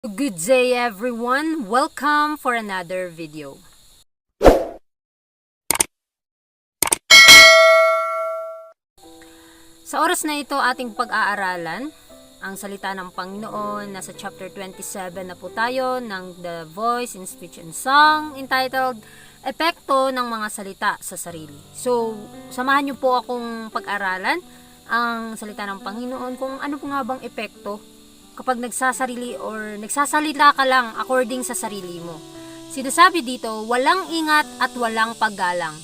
Good day everyone! Welcome for another video. Sa oras na ito ating pag-aaralan ang salita ng Panginoon. Nasa chapter 27 na po tayo ng The Voice in Speech and Song entitled Epekto ng mga salita sa sarili. So, samahan niyo po akong pag-aralan ang salita ng Panginoon kung ano po nga bang epekto kapag nagsasarili or nagsasalita ka lang according sa sarili mo. Sinasabi dito, walang ingat at walang paggalang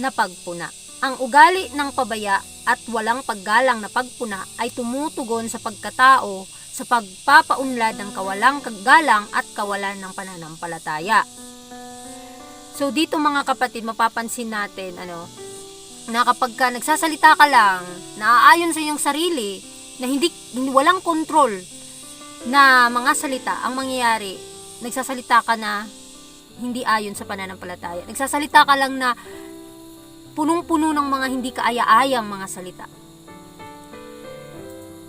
na pagpuna. Ang ugali ng pabaya at walang paggalang na pagpuna ay tumutugon sa pagkatao sa pagpapaunlad ng kawalang kagalang at kawalan ng pananampalataya. So dito mga kapatid, mapapansin natin ano, na kapag ka nagsasalita ka lang, naaayon sa iyong sarili, na hindi walang control na mga salita ang mangyayari, nagsasalita ka na hindi ayon sa pananampalataya. Nagsasalita ka lang na punong-puno ng mga hindi kaaya-ayang mga salita.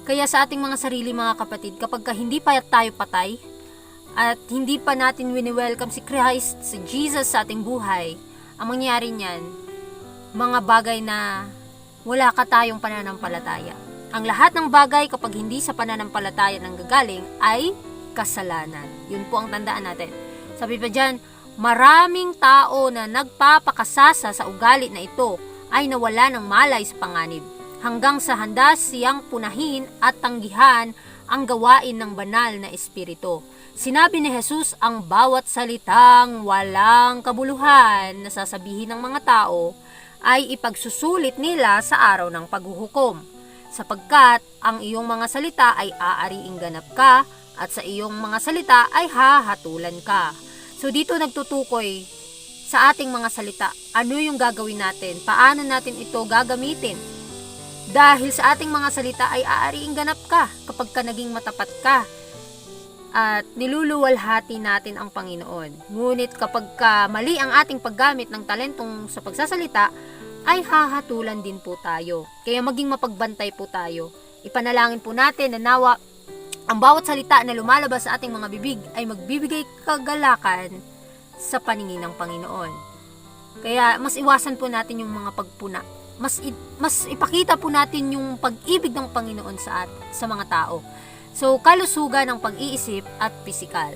Kaya sa ating mga sarili mga kapatid, kapag ka hindi pa tayo patay, at hindi pa natin wini-welcome si Christ, si Jesus sa ating buhay, ang mangyayari niyan, mga bagay na wala ka tayong pananampalataya. Ang lahat ng bagay kapag hindi sa pananampalataya ng gagaling ay kasalanan. Yun po ang tandaan natin. Sabi pa dyan, maraming tao na nagpapakasasa sa ugali na ito ay nawala ng malay sa panganib hanggang sa handa siyang punahin at tanggihan ang gawain ng banal na espiritu. Sinabi ni Jesus ang bawat salitang walang kabuluhan na sasabihin ng mga tao ay ipagsusulit nila sa araw ng paghuhukom sapagkat ang iyong mga salita ay aariing ganap ka at sa iyong mga salita ay hahatulan ka. So dito nagtutukoy sa ating mga salita, ano yung gagawin natin, paano natin ito gagamitin. Dahil sa ating mga salita ay aariing ganap ka kapag ka naging matapat ka at niluluwalhati natin ang Panginoon. Ngunit kapag ka mali ang ating paggamit ng talentong sa pagsasalita, ay hahatulan din po tayo. Kaya maging mapagbantay po tayo. Ipanalangin po natin na nawa ang bawat salita na lumalabas sa ating mga bibig ay magbibigay kagalakan sa paningin ng Panginoon. Kaya mas iwasan po natin yung mga pagpuna. Mas i- mas ipakita po natin yung pag-ibig ng Panginoon sa at sa mga tao. So kalusugan ng pag-iisip at pisikal.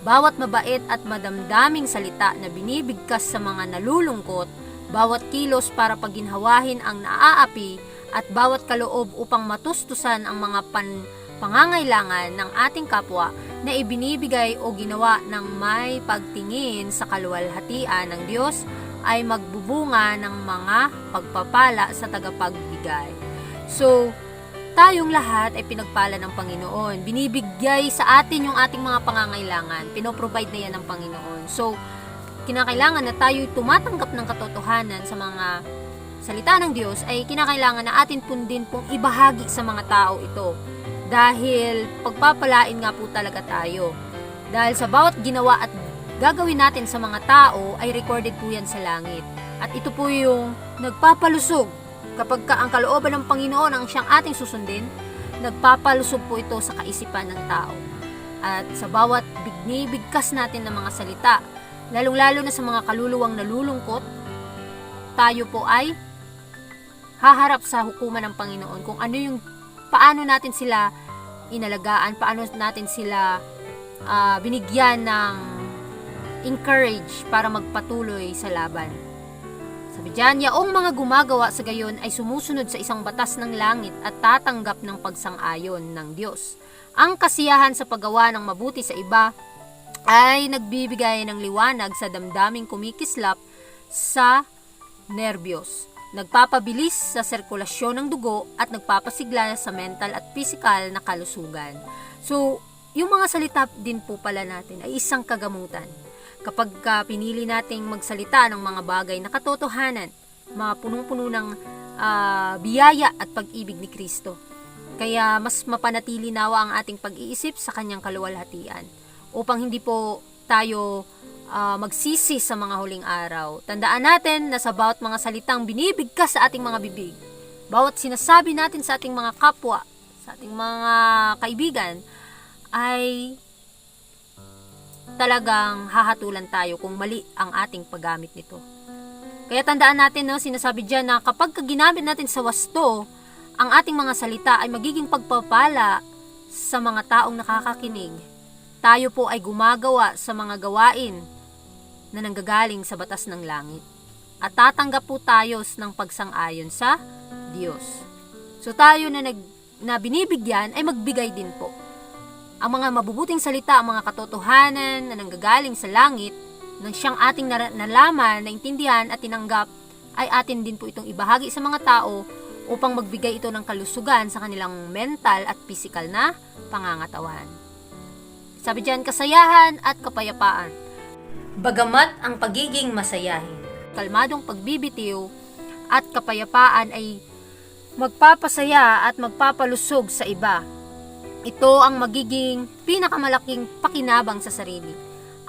Bawat mabait at madamdaming salita na binibigkas sa mga nalulungkot bawat kilos para paginhawahin ang naaapi at bawat kaloob upang matustusan ang mga pan pangangailangan ng ating kapwa na ibinibigay o ginawa ng may pagtingin sa kaluwalhatian ng Diyos ay magbubunga ng mga pagpapala sa tagapagbigay. So, tayong lahat ay pinagpala ng Panginoon. Binibigay sa atin yung ating mga pangangailangan. Pinoprovide na yan ng Panginoon. So, kinakailangan na tayo tumatanggap ng katotohanan sa mga salita ng Diyos ay kinakailangan na atin pun din pong ibahagi sa mga tao ito. Dahil pagpapalain nga po talaga tayo. Dahil sa bawat ginawa at gagawin natin sa mga tao ay recorded po yan sa langit. At ito po yung nagpapalusog kapag ka ang kalooban ng Panginoon ang siyang ating susundin, nagpapalusog po ito sa kaisipan ng tao. At sa bawat bignibigkas natin ng mga salita, lalong-lalo na sa mga kaluluwang nalulungkot, tayo po ay haharap sa hukuman ng Panginoon kung ano yung paano natin sila inalagaan, paano natin sila uh, binigyan ng encourage para magpatuloy sa laban. Sabi dyan, yaong mga gumagawa sa gayon ay sumusunod sa isang batas ng langit at tatanggap ng pagsang-ayon ng Diyos. Ang kasiyahan sa paggawa ng mabuti sa iba ay nagbibigay ng liwanag sa damdaming kumikislap sa nerbiyos. Nagpapabilis sa sirkulasyon ng dugo at nagpapasigla sa mental at physical na kalusugan. So, yung mga salita din po pala natin ay isang kagamutan. Kapag ka pinili nating magsalita ng mga bagay na katotohanan, mga punong-puno ng uh, biyaya at pag-ibig ni Kristo. Kaya mas mapanatili nawa ang ating pag-iisip sa kanyang kaluwalhatian upang hindi po tayo uh, magsisi sa mga huling araw. Tandaan natin na sa bawat mga salitang binibigkas sa ating mga bibig, bawat sinasabi natin sa ating mga kapwa, sa ating mga kaibigan, ay talagang hahatulan tayo kung mali ang ating paggamit nito. Kaya tandaan natin, no, sinasabi dyan na kapag ginamit natin sa wasto, ang ating mga salita ay magiging pagpapala sa mga taong nakakakinig. Tayo po ay gumagawa sa mga gawain na nanggagaling sa batas ng langit. At tatanggap po tayo ng pagsang-ayon sa Diyos. So tayo na, nag, na binibigyan ay magbigay din po. Ang mga mabubuting salita, ang mga katotohanan na nanggagaling sa langit, nang siyang ating nalaman, naintindihan at tinanggap, ay atin din po itong ibahagi sa mga tao upang magbigay ito ng kalusugan sa kanilang mental at physical na pangangatawan. Sabi diyan, kasayahan at kapayapaan. Bagamat ang pagiging masayahin, kalmadong pagbibitiw at kapayapaan ay magpapasaya at magpapalusog sa iba. Ito ang magiging pinakamalaking pakinabang sa sarili.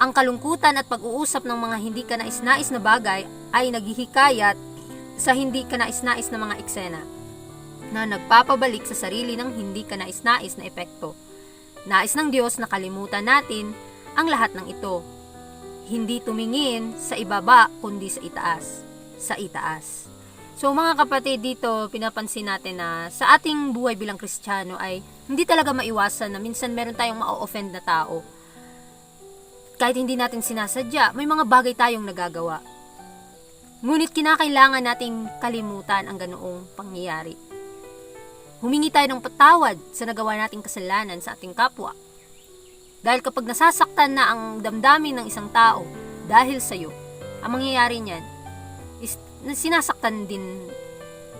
Ang kalungkutan at pag-uusap ng mga hindi ka nais-nais na bagay ay naghihikayat sa hindi ka nais-nais na mga eksena na nagpapabalik sa sarili ng hindi ka nais-nais na epekto. Nais ng Diyos na kalimutan natin ang lahat ng ito. Hindi tumingin sa ibaba kundi sa itaas. Sa itaas. So mga kapatid dito, pinapansin natin na sa ating buhay bilang Kristiyano ay hindi talaga maiwasan na minsan meron tayong ma-offend na tao. Kahit hindi natin sinasadya, may mga bagay tayong nagagawa. Ngunit kinakailangan nating kalimutan ang ganoong pangyayari. Humingi tayo ng patawad sa nagawa nating kasalanan sa ating kapwa. Dahil kapag nasasaktan na ang damdamin ng isang tao dahil sa iyo, ang mangyayari niyan is na sinasaktan din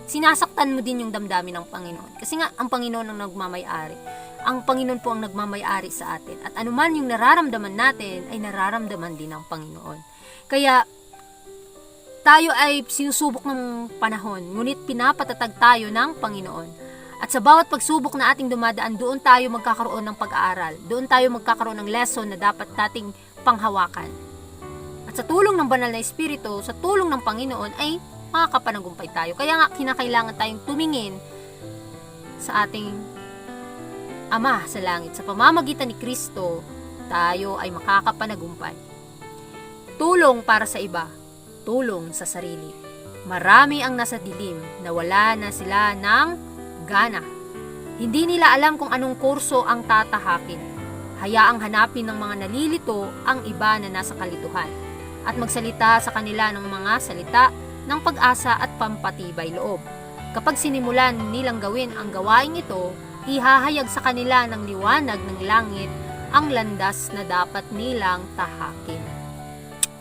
sinasaktan mo din yung damdamin ng Panginoon. Kasi nga, ang Panginoon ang nagmamayari. Ang Panginoon po ang nagmamayari sa atin. At anuman yung nararamdaman natin, ay nararamdaman din ng Panginoon. Kaya, tayo ay sinusubok ng panahon, ngunit pinapatatag tayo ng Panginoon. At sa bawat pagsubok na ating dumadaan, doon tayo magkakaroon ng pag-aaral. Doon tayo magkakaroon ng lesson na dapat nating panghawakan. At sa tulong ng banal na espiritu, sa tulong ng Panginoon, ay makakapanagumpay tayo. Kaya nga, kinakailangan tayong tumingin sa ating Ama sa langit. Sa pamamagitan ni Kristo, tayo ay makakapanagumpay. Tulong para sa iba, tulong sa sarili. Marami ang nasa dilim na wala na sila ng gana. Hindi nila alam kung anong kurso ang tatahakin. Hayaang hanapin ng mga nalilito ang iba na nasa kalituhan at magsalita sa kanila ng mga salita ng pag-asa at pampatibay loob. Kapag sinimulan nilang gawin ang gawaing ito, ihahayag sa kanila ng liwanag ng langit ang landas na dapat nilang tahakin.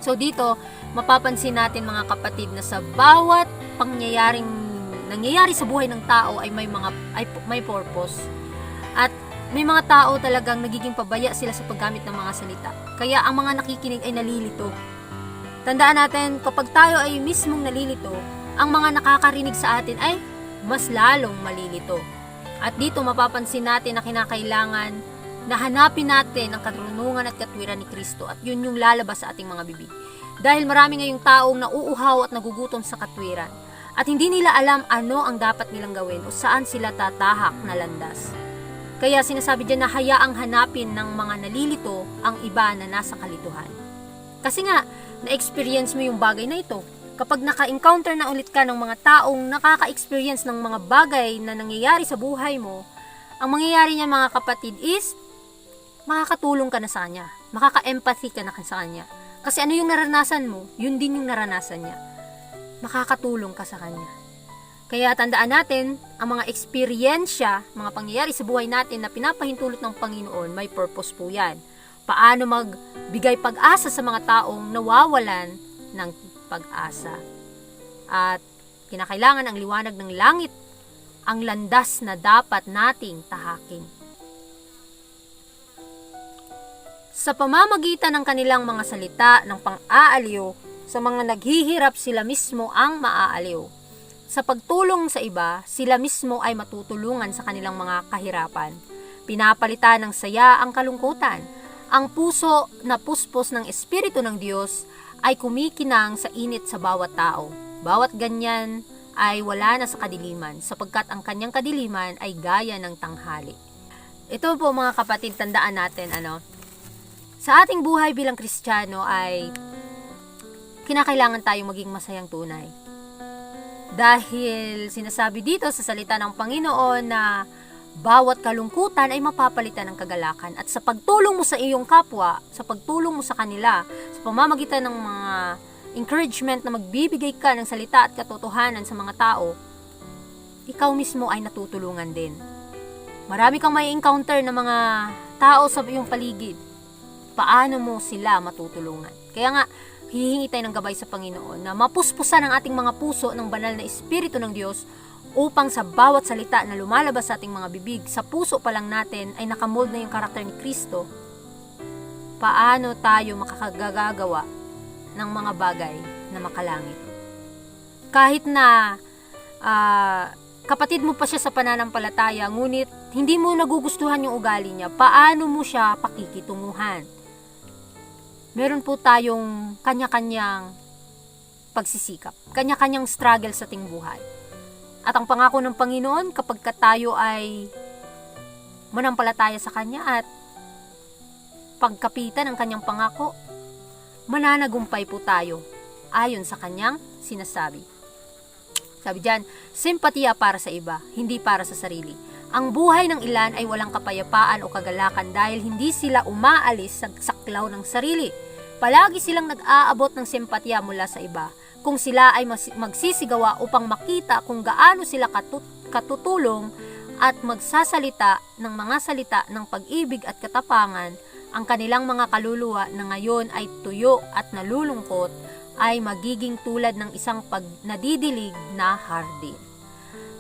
So dito, mapapansin natin mga kapatid na sa bawat pangyayaring nangyayari sa buhay ng tao ay may mga ay may purpose. At may mga tao talagang nagiging pabaya sila sa paggamit ng mga salita. Kaya ang mga nakikinig ay nalilito. Tandaan natin, kapag tayo ay mismong nalilito, ang mga nakakarinig sa atin ay mas lalong malilito. At dito mapapansin natin na kinakailangan na hanapin natin ang katrunungan at katwiran ni Kristo at yun yung lalabas sa ating mga bibig. Dahil marami ngayong taong nauuhaw at nagugutom sa katwiran at hindi nila alam ano ang dapat nilang gawin o saan sila tatahak na landas. Kaya sinasabi dyan na hayaang hanapin ng mga nalilito ang iba na nasa kalituhan. Kasi nga, na-experience mo yung bagay na ito. Kapag naka-encounter na ulit ka ng mga taong nakaka-experience ng mga bagay na nangyayari sa buhay mo, ang mangyayari niya mga kapatid is, makakatulong ka na sa kanya. Makaka-empathy ka na sa kanya. Kasi ano yung naranasan mo, yun din yung naranasan niya. Makakatulong ka sa kanya. Kaya tandaan natin, ang mga eksperyensya, mga pangyayari sa buhay natin na pinapahintulot ng Panginoon, may purpose po yan. Paano magbigay pag-asa sa mga taong nawawalan ng pag-asa. At kinakailangan ang liwanag ng langit, ang landas na dapat nating tahakin. Sa pamamagitan ng kanilang mga salita ng pang-aaliw, sa mga naghihirap sila mismo ang maaaliw. Sa pagtulong sa iba, sila mismo ay matutulungan sa kanilang mga kahirapan. Pinapalitan ng saya ang kalungkutan. Ang puso na puspos ng Espiritu ng Diyos ay kumikinang sa init sa bawat tao. Bawat ganyan ay wala na sa kadiliman, sapagkat ang kanyang kadiliman ay gaya ng tanghali. Ito po mga kapatid, tandaan natin, ano, Sa ating buhay bilang Kristiyano ay kinakailangan tayong maging masayang tunay. Dahil sinasabi dito sa salita ng Panginoon na bawat kalungkutan ay mapapalitan ng kagalakan at sa pagtulong mo sa iyong kapwa, sa pagtulong mo sa kanila, sa pamamagitan ng mga encouragement na magbibigay ka ng salita at katotohanan sa mga tao, ikaw mismo ay natutulungan din. Marami kang may encounter ng mga tao sa iyong paligid. Paano mo sila matutulungan? Kaya nga, hihingi tayo ng gabay sa Panginoon na mapuspusan ang ating mga puso ng banal na Espiritu ng Diyos upang sa bawat salita na lumalabas sa ating mga bibig, sa puso pa lang natin ay nakamold na yung karakter ni Kristo, paano tayo makakagagawa ng mga bagay na makalangit. Kahit na ah, kapatid mo pa siya sa pananampalataya, ngunit hindi mo nagugustuhan yung ugali niya, paano mo siya pakikitunguhan? Meron po tayong kanya-kanyang pagsisikap, kanya-kanyang struggle sa ating buhay. At ang pangako ng Panginoon kapag ka tayo ay manampalataya sa Kanya at pagkapitan ng Kanyang pangako, mananagumpay po tayo ayon sa Kanyang sinasabi. Sabi diyan, simpatiya para sa iba, hindi para sa sarili. Ang buhay ng ilan ay walang kapayapaan o kagalakan dahil hindi sila umaalis sa saklaw ng sarili. Palagi silang nag-aabot ng simpatiya mula sa iba. Kung sila ay magsisigawa upang makita kung gaano sila katut- katutulong at magsasalita ng mga salita ng pag-ibig at katapangan, ang kanilang mga kaluluwa na ngayon ay tuyo at nalulungkot ay magiging tulad ng isang pag nadidilig na hardin.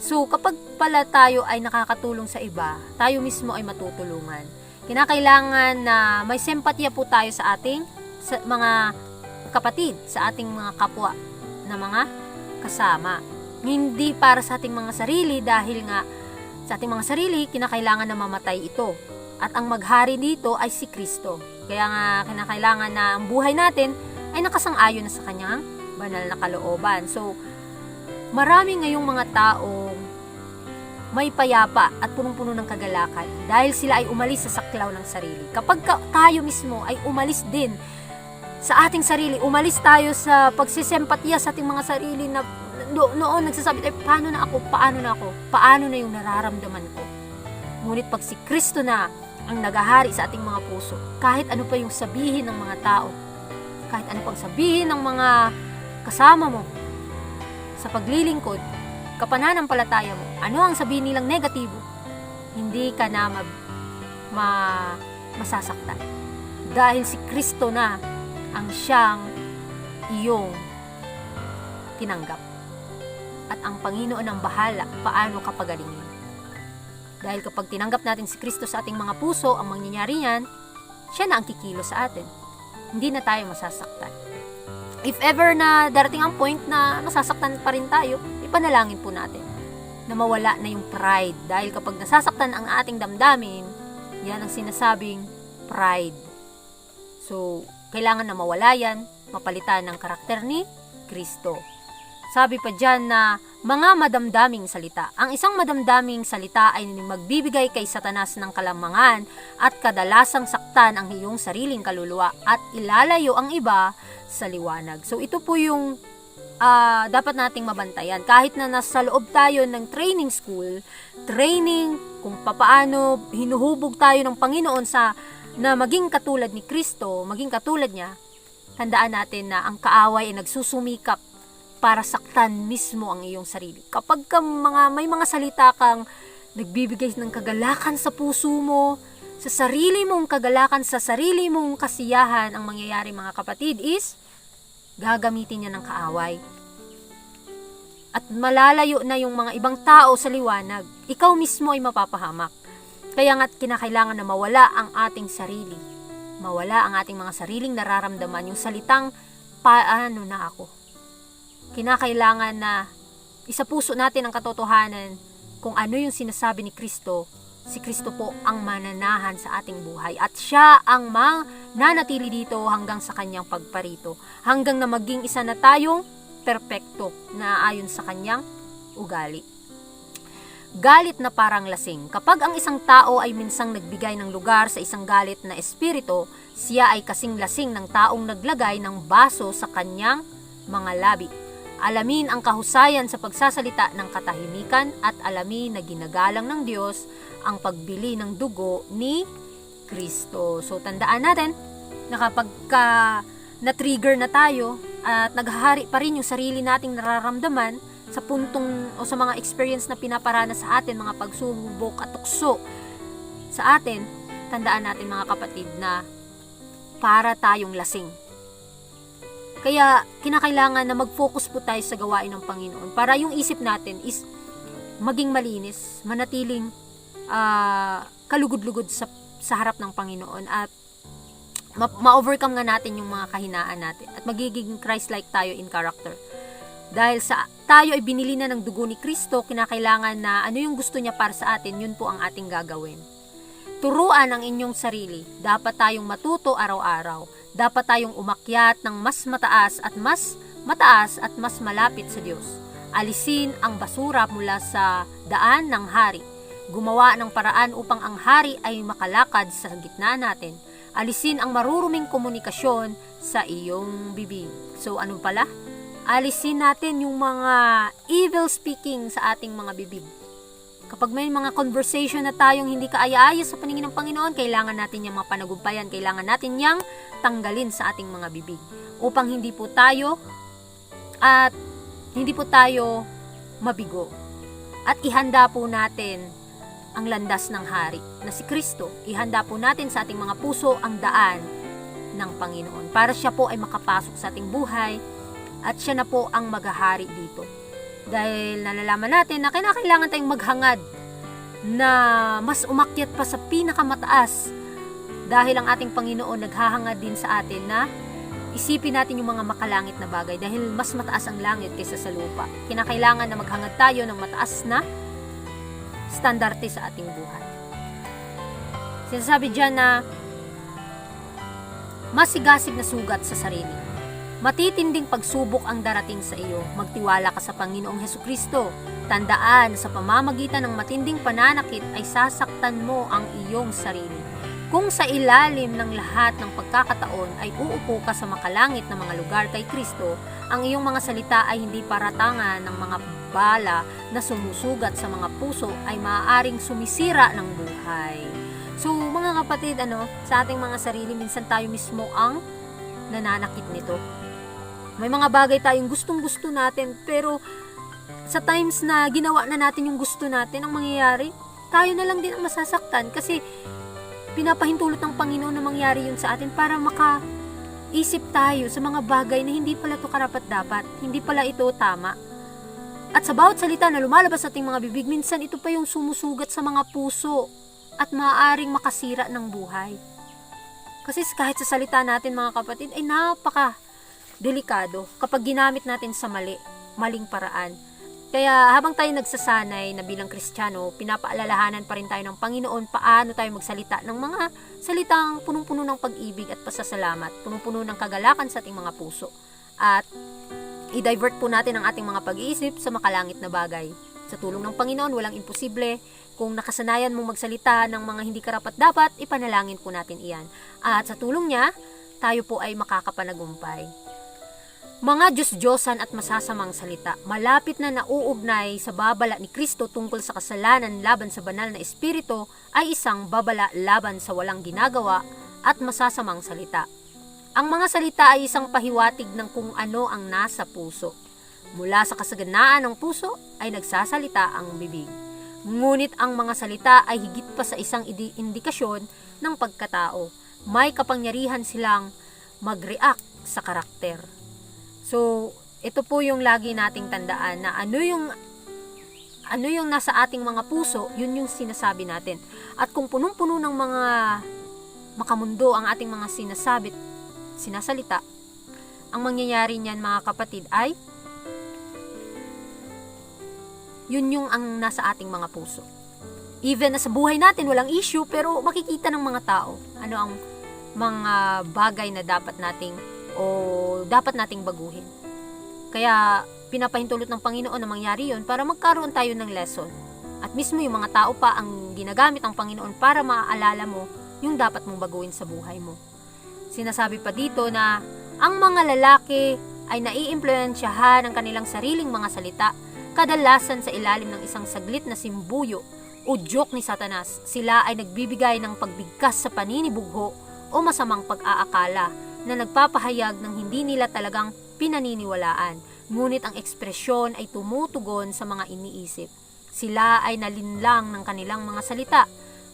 So, kapag pala tayo ay nakakatulong sa iba, tayo mismo ay matutulungan. Kinakailangan na may sempatya po tayo sa ating sa mga kapatid, sa ating mga kapwa na mga kasama. Hindi para sa ating mga sarili dahil nga sa ating mga sarili, kinakailangan na mamatay ito. At ang maghari dito ay si Kristo. Kaya nga kinakailangan na ang buhay natin ay nakasang-ayon na sa kanyang banal na kalooban. So, marami ngayong mga taong may payapa at punong-puno ng kagalakan dahil sila ay umalis sa saklaw ng sarili. Kapag ka, tayo mismo ay umalis din sa ating sarili, umalis tayo sa pagsisempatya sa ating mga sarili na no, noon nagsasabi tayo, paano na ako, paano na ako, paano na yung nararamdaman ko. Ngunit pag si Kristo na ang nagahari sa ating mga puso, kahit ano pa yung sabihin ng mga tao, kahit ano pang sabihin ng mga kasama mo sa paglilingkod, kapananampalataya mo, ano ang sabihin nilang negatibo, hindi ka na mag, ma, masasaktan. Dahil si Kristo na ang siyang iyong tinanggap. At ang Panginoon ang bahala paano kapagalingin. Dahil kapag tinanggap natin si Kristo sa ating mga puso, ang mangyayari niyan, siya na ang kikilo sa atin. Hindi na tayo masasaktan. If ever na darating ang point na masasaktan pa rin tayo, ipanalangin po natin na mawala na yung pride. Dahil kapag nasasaktan ang ating damdamin, yan ang sinasabing pride. So, kailangan na mawala yan, mapalitan ng karakter ni Kristo. Sabi pa dyan na mga madamdaming salita. Ang isang madamdaming salita ay magbibigay kay satanas ng kalamangan at kadalasang saktan ang iyong sariling kaluluwa at ilalayo ang iba sa liwanag. So ito po yung ah, dapat nating mabantayan. Kahit na nasa loob tayo ng training school, training kung papaano hinuhubog tayo ng Panginoon sa na maging katulad ni Kristo, maging katulad niya, tandaan natin na ang kaaway ay nagsusumikap para saktan mismo ang iyong sarili. Kapag ka mga, may mga salita kang nagbibigay ng kagalakan sa puso mo, sa sarili mong kagalakan, sa sarili mong kasiyahan, ang mangyayari mga kapatid is, gagamitin niya ng kaaway. At malalayo na yung mga ibang tao sa liwanag. Ikaw mismo ay mapapahamak. Kaya nga't kinakailangan na mawala ang ating sarili. Mawala ang ating mga sariling nararamdaman, yung salitang paano na ako. Kinakailangan na isa puso natin ang katotohanan kung ano yung sinasabi ni Kristo. Si Kristo po ang mananahan sa ating buhay at siya ang mananatili dito hanggang sa kanyang pagparito. Hanggang na maging isa na tayong perpekto na ayon sa kanyang ugali. galit na parang lasing. Kapag ang isang tao ay minsang nagbigay ng lugar sa isang galit na espiritu, siya ay kasing lasing ng taong naglagay ng baso sa kanyang mga labi. Alamin ang kahusayan sa pagsasalita ng katahimikan at alamin na ginagalang ng Diyos ang pagbili ng dugo ni Kristo. So tandaan natin na kapag ka na-trigger na tayo at naghahari pa rin yung sarili nating nararamdaman sa puntong o sa mga experience na pinaparana sa atin, mga pagsubok at tukso sa atin, tandaan natin mga kapatid na para tayong lasing. Kaya kinakailangan na mag-focus po tayo sa gawain ng Panginoon para yung isip natin is maging malinis, manatiling ah, kalugod-lugod sa, sa harap ng Panginoon at ma-overcome nga natin yung mga kahinaan natin at magiging Christ-like tayo in character. Dahil sa tayo ay binili na ng dugo ni Kristo, kinakailangan na ano yung gusto niya para sa atin, yun po ang ating gagawin. Turuan ang inyong sarili. Dapat tayong matuto araw-araw. Dapat tayong umakyat ng mas mataas at mas mataas at mas malapit sa Diyos. Alisin ang basura mula sa daan ng hari. Gumawa ng paraan upang ang hari ay makalakad sa gitna natin. Alisin ang maruruming komunikasyon sa iyong bibig. So ano pala? Alisin natin yung mga evil speaking sa ating mga bibig. Kapag may mga conversation na tayong hindi kaaya-aya sa paningin ng Panginoon, kailangan natin yung mga panagumpayan, kailangan natin yang tanggalin sa ating mga bibig upang hindi po tayo at hindi po tayo mabigo. At ihanda po natin ang landas ng hari na si Kristo. Ihanda po natin sa ating mga puso ang daan ng Panginoon para siya po ay makapasok sa ating buhay at siya na po ang maghahari dito. Dahil nalalaman natin na kinakailangan tayong maghangad na mas umakyat pa sa pinakamataas dahil ang ating Panginoon naghahangad din sa atin na isipin natin yung mga makalangit na bagay dahil mas mataas ang langit kaysa sa lupa. Kinakailangan na maghangad tayo ng mataas na standarte sa ating buhay. Sinasabi dyan na masigasig na sugat sa sarili. Matitinding pagsubok ang darating sa iyo. Magtiwala ka sa Panginoong Heso Kristo. Tandaan, sa pamamagitan ng matinding pananakit ay sasaktan mo ang iyong sarili. Kung sa ilalim ng lahat ng pagkakataon ay uupo ka sa makalangit na mga lugar kay Kristo, ang iyong mga salita ay hindi paratangan ng mga bala na sumusugat sa mga puso ay maaaring sumisira ng buhay. So, mga kapatid, ano, sa ating mga sarili, minsan tayo mismo ang nananakit nito. May mga bagay tayong gustong-gusto natin, pero sa times na ginawa na natin yung gusto natin, ang mangyayari, tayo na lang din ang masasaktan kasi pinapahintulot ng Panginoon na mangyari yun sa atin para maka isip tayo sa mga bagay na hindi pala to karapat dapat, hindi pala ito tama. At sa bawat salita na lumalabas sa ating mga bibig, minsan ito pa yung sumusugat sa mga puso at maaaring makasira ng buhay. Kasi kahit sa salita natin mga kapatid ay napaka delikado kapag ginamit natin sa mali, maling paraan. Kaya habang tayo nagsasanay na bilang Kristiyano, pinapaalalahanan pa rin tayo ng Panginoon paano tayo magsalita ng mga salitang punong-puno ng pag-ibig at pasasalamat, punong-puno ng kagalakan sa ating mga puso. At i-divert po natin ang ating mga pag-iisip sa makalangit na bagay. Sa tulong ng Panginoon, walang imposible. Kung nakasanayan mong magsalita ng mga hindi karapat-dapat, ipanalangin po natin iyan. At sa tulong niya, tayo po ay makakapanagumpay. Mga Diyos-Diyosan at masasamang salita, malapit na nauugnay sa babala ni Kristo tungkol sa kasalanan laban sa banal na espiritu ay isang babala laban sa walang ginagawa at masasamang salita. Ang mga salita ay isang pahiwatig ng kung ano ang nasa puso. Mula sa kasaganaan ng puso ay nagsasalita ang bibig. Ngunit ang mga salita ay higit pa sa isang indi- indikasyon ng pagkatao. May kapangyarihan silang mag-react sa karakter. So, ito po yung lagi nating tandaan na ano yung ano yung nasa ating mga puso, yun yung sinasabi natin. At kung punong-puno ng mga makamundo ang ating mga sinasabit, sinasalita, ang mangyayari niyan mga kapatid ay yun yung ang nasa ating mga puso. Even na sa buhay natin, walang issue, pero makikita ng mga tao ano ang mga bagay na dapat nating o dapat nating baguhin. Kaya pinapahintulot ng Panginoon na mangyari yon para magkaroon tayo ng lesson. At mismo yung mga tao pa ang ginagamit ng Panginoon para maaalala mo yung dapat mong baguhin sa buhay mo. Sinasabi pa dito na ang mga lalaki ay naiimpluensyahan ng kanilang sariling mga salita, kadalasan sa ilalim ng isang saglit na simbuyo o joke ni Satanas. Sila ay nagbibigay ng pagbigkas sa paninibugho o masamang pag-aakala na nagpapahayag ng hindi nila talagang pinaniniwalaan, ngunit ang ekspresyon ay tumutugon sa mga iniisip. Sila ay nalinlang ng kanilang mga salita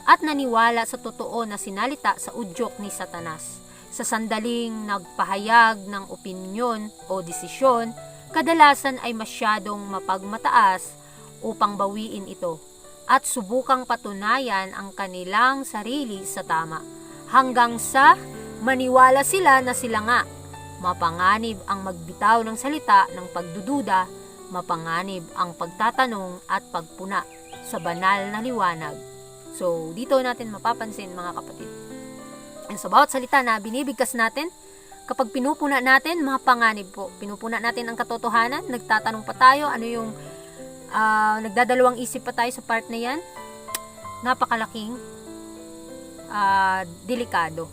at naniwala sa totoo na sinalita sa udyok ni Satanas. Sa sandaling nagpahayag ng opinyon o desisyon, kadalasan ay masyadong mapagmataas upang bawiin ito at subukang patunayan ang kanilang sarili sa tama hanggang sa maniwala sila na sila nga mapanganib ang magbitaw ng salita ng pagdududa, mapanganib ang pagtatanong at pagpuna sa banal na liwanag. So, dito natin mapapansin mga kapatid. Sa bawat salita na binibigkas natin, kapag pinupuna natin, mga panganib po. Pinupuna natin ang katotohanan, nagtatanong pa tayo, ano yung ah, nagdadalawang isip pa tayo sa part na yan. Napakalaking ah, delikado.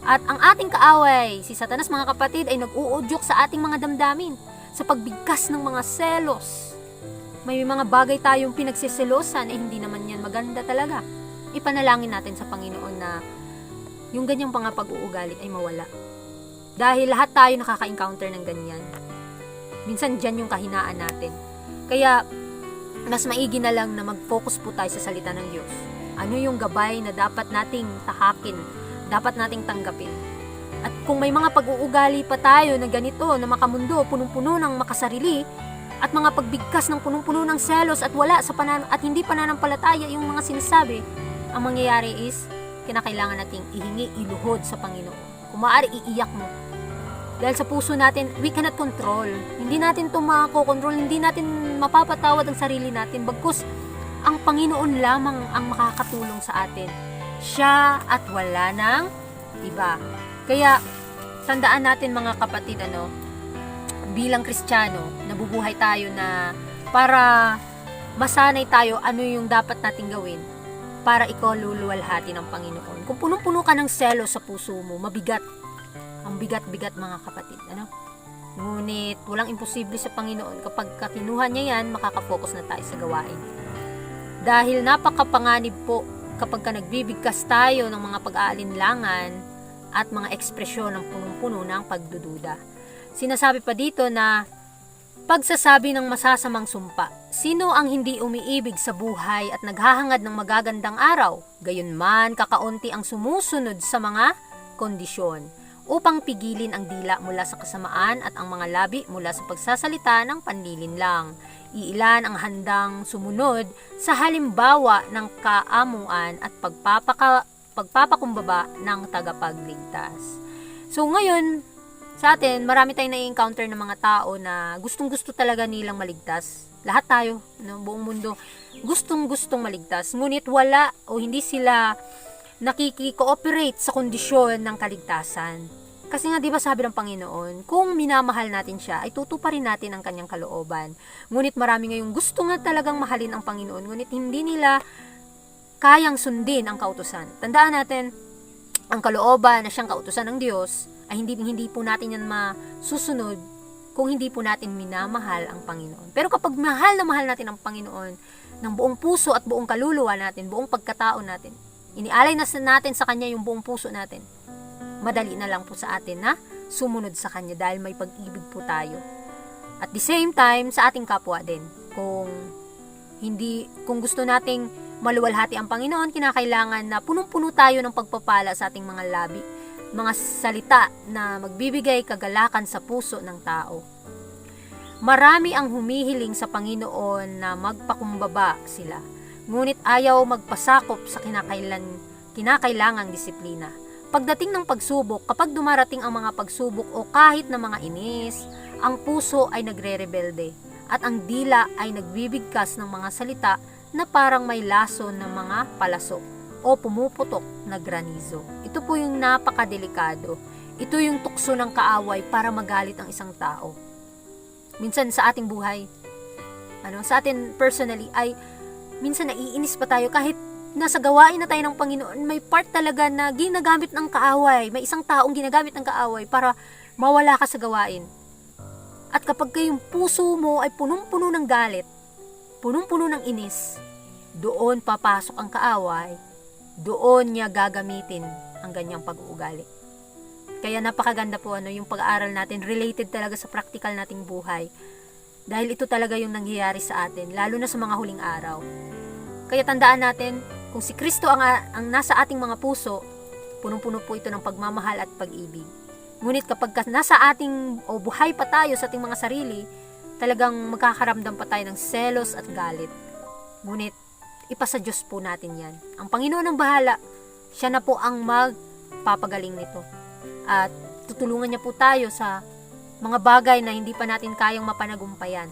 At ang ating kaaway, si Satanas mga kapatid, ay nag-uudyok sa ating mga damdamin sa pagbigkas ng mga selos. May mga bagay tayong pinagsiselosan, eh hindi naman yan maganda talaga. Ipanalangin natin sa Panginoon na yung ganyang mga pag-uugali ay mawala. Dahil lahat tayo nakaka-encounter ng ganyan. Minsan dyan yung kahinaan natin. Kaya, mas maigi na lang na mag-focus po tayo sa salita ng Diyos. Ano yung gabay na dapat nating tahakin, dapat nating tanggapin. At kung may mga pag-uugali pa tayo na ganito, na makamundo, punong-puno ng makasarili, at mga pagbigkas ng punong-puno ng selos at wala sa panan at hindi pananampalataya yung mga sinasabi, ang mangyayari is, kinakailangan nating ihingi, iluhod sa Panginoon. Kung maaari, iiyak mo. Dahil sa puso natin, we cannot control. Hindi natin ito makakokontrol, hindi natin mapapatawad ang sarili natin. Bagkus, ang Panginoon lamang ang makakatulong sa atin. Siya at wala ng iba. Kaya, tandaan natin mga kapatid, ano, bilang Kristiyano, nabubuhay tayo na para masanay tayo ano yung dapat nating gawin para ikaw luluwalhati ng Panginoon. Kung punong-puno ka ng selo sa puso mo, mabigat. Ang bigat-bigat mga kapatid. Ano? Ngunit walang imposible sa Panginoon. Kapag kakinuha niya yan, makakafocus na tayo sa gawain. Dahil napakapanganib po kapag ka nagbibigkas tayo ng mga pag-aalinlangan at mga ekspresyon ng punong-puno ng pagdududa. Sinasabi pa dito na pagsasabi ng masasamang sumpa. Sino ang hindi umiibig sa buhay at naghahangad ng magagandang araw? Gayunman, kakaunti ang sumusunod sa mga kondisyon upang pigilin ang dila mula sa kasamaan at ang mga labi mula sa pagsasalita ng panlilin lang. Iilan ang handang sumunod sa halimbawa ng kaamuan at pagpapaka, pagpapakumbaba ng tagapagligtas. So ngayon, sa atin, marami tayong na-encounter ng mga tao na gustong-gusto talaga nilang maligtas. Lahat tayo, no, buong mundo, gustong-gustong maligtas. Ngunit wala o hindi sila nakiki-cooperate sa kondisyon ng kaligtasan. Kasi nga 'di ba sabi ng Panginoon, kung minamahal natin siya, ay tutuparin natin ang kanyang kalooban. Ngunit marami ngayong gusto nga talagang mahalin ang Panginoon, ngunit hindi nila kayang sundin ang kautusan. Tandaan natin, ang kalooban na siyang kautusan ng Diyos ay hindi hindi po natin yan masusunod kung hindi po natin minamahal ang Panginoon. Pero kapag mahal na mahal natin ang Panginoon ng buong puso at buong kaluluwa natin, buong pagkatao natin, inialay na natin sa Kanya yung buong puso natin, madali na lang po sa atin na sumunod sa Kanya dahil may pag-ibig po tayo. At the same time, sa ating kapwa din. Kung hindi, kung gusto nating maluwalhati ang Panginoon, kinakailangan na punong-puno tayo ng pagpapala sa ating mga labi, mga salita na magbibigay kagalakan sa puso ng tao. Marami ang humihiling sa Panginoon na magpakumbaba sila, ngunit ayaw magpasakop sa kinakailan, kinakailangang disiplina. Pagdating ng pagsubok, kapag dumarating ang mga pagsubok o kahit na mga inis, ang puso ay nagre-rebelde at ang dila ay nagbibigkas ng mga salita na parang may laso ng mga palasok o pumuputok na granizo. Ito po yung napakadelikado. Ito yung tukso ng kaaway para magalit ang isang tao. Minsan sa ating buhay, ano, sa atin personally ay minsan naiinis pa tayo kahit nasa gawain na tayo ng Panginoon, may part talaga na ginagamit ng kaaway. May isang taong ginagamit ng kaaway para mawala ka sa gawain. At kapag kayong puso mo ay punong-puno ng galit, punong-puno ng inis, doon papasok ang kaaway, doon niya gagamitin ang ganyang pag-uugali. Kaya napakaganda po ano yung pag-aaral natin related talaga sa practical nating buhay. Dahil ito talaga yung nangyayari sa atin, lalo na sa mga huling araw. Kaya tandaan natin, kung si Kristo ang, ang nasa ating mga puso, punong-puno po ito ng pagmamahal at pag-ibig. Ngunit kapag ka- nasa ating o buhay pa tayo sa ating mga sarili, talagang magkakaramdam pa tayo ng selos at galit. Ngunit ipasa Diyos po natin yan. Ang Panginoon ang bahala. Siya na po ang magpapagaling nito. At tutulungan niya po tayo sa mga bagay na hindi pa natin kayang mapanagumpayan.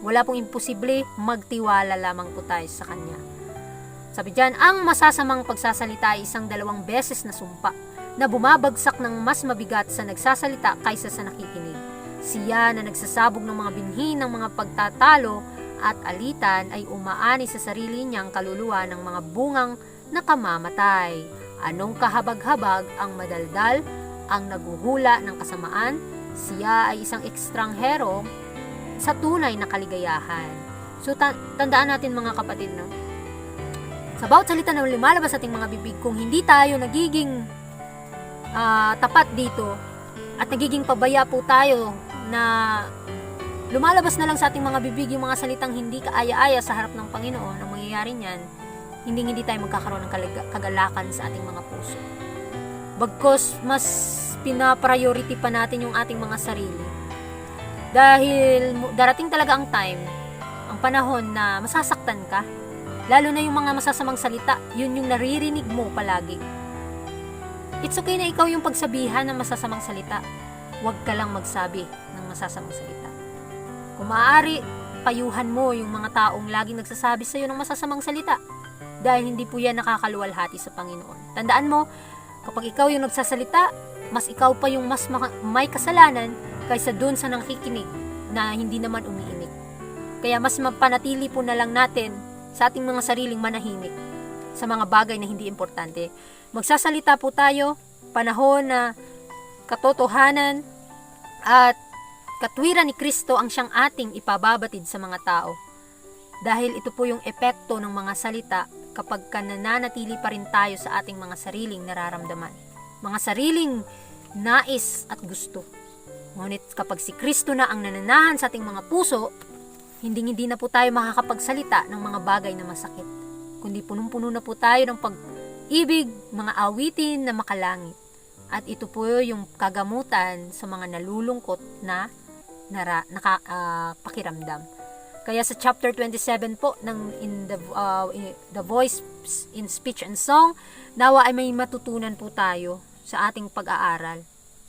Wala pong imposible, magtiwala lamang po tayo sa Kanya. Sabi diyan, ang masasamang pagsasalita ay isang dalawang beses na sumpa na bumabagsak ng mas mabigat sa nagsasalita kaysa sa nakikinig. Siya na nagsasabog ng mga binhi ng mga pagtatalo at alitan ay umaani sa sarili niyang kaluluwa ng mga bungang nakamamatay. Anong kahabag-habag ang madaldal, ang naguhula ng kasamaan, siya ay isang ekstranghero sa tunay na kaligayahan. So, ta- tandaan natin mga kapatid, no? Sa bawat salita na lumalabas sa ating mga bibig, kung hindi tayo nagiging ah, tapat dito at nagiging pabaya po tayo na lumalabas na lang sa ating mga bibig yung mga salitang hindi kaaya-aya sa harap ng Panginoon, ang mangyayari niyan, hindi hindi tayo magkakaroon ng kagalakan sa ating mga puso. Bagkos mas pina-priority pa natin yung ating mga sarili. Dahil darating talaga ang time, ang panahon na masasaktan ka. Lalo na yung mga masasamang salita, yun yung naririnig mo palagi. It's okay na ikaw yung pagsabihan ng masasamang salita. Huwag ka lang magsabi ng masasamang salita. Kung maaari, payuhan mo yung mga taong laging nagsasabi sa'yo ng masasamang salita. Dahil hindi po yan nakakaluwalhati sa Panginoon. Tandaan mo, kapag ikaw yung nagsasalita, mas ikaw pa yung mas may kasalanan kaysa dun sa nakikinig na hindi naman umiimik. Kaya mas mapanatili po na lang natin sa ating mga sariling manahimik sa mga bagay na hindi importante. Magsasalita po tayo, panahon na katotohanan at katwiran ni Kristo ang siyang ating ipababatid sa mga tao. Dahil ito po yung epekto ng mga salita kapag ka nananatili pa rin tayo sa ating mga sariling nararamdaman. Mga sariling nais at gusto. Ngunit kapag si Kristo na ang nananahan sa ating mga puso, hindi hindi na po tayo makakapagsalita ng mga bagay na masakit. Kundi punong-puno na po tayo ng pag-ibig, mga awitin na makalangit. At ito po yung kagamutan sa mga nalulungkot na nara, naka, ah, pakiramdam. Kaya sa chapter 27 po ng in the uh, in the voice in speech and song, nawa ay may matutunan po tayo sa ating pag-aaral.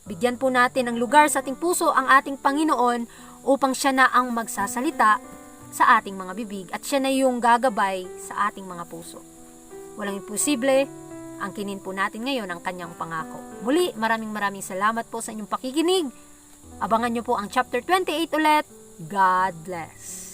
Bigyan po natin ng lugar sa ating puso ang ating Panginoon upang siya na ang magsasalita sa ating mga bibig at siya na yung gagabay sa ating mga puso. Walang imposible, ang kinin po natin ngayon ang kanyang pangako. Muli, maraming maraming salamat po sa inyong pakikinig. Abangan nyo po ang chapter 28 ulit. God bless.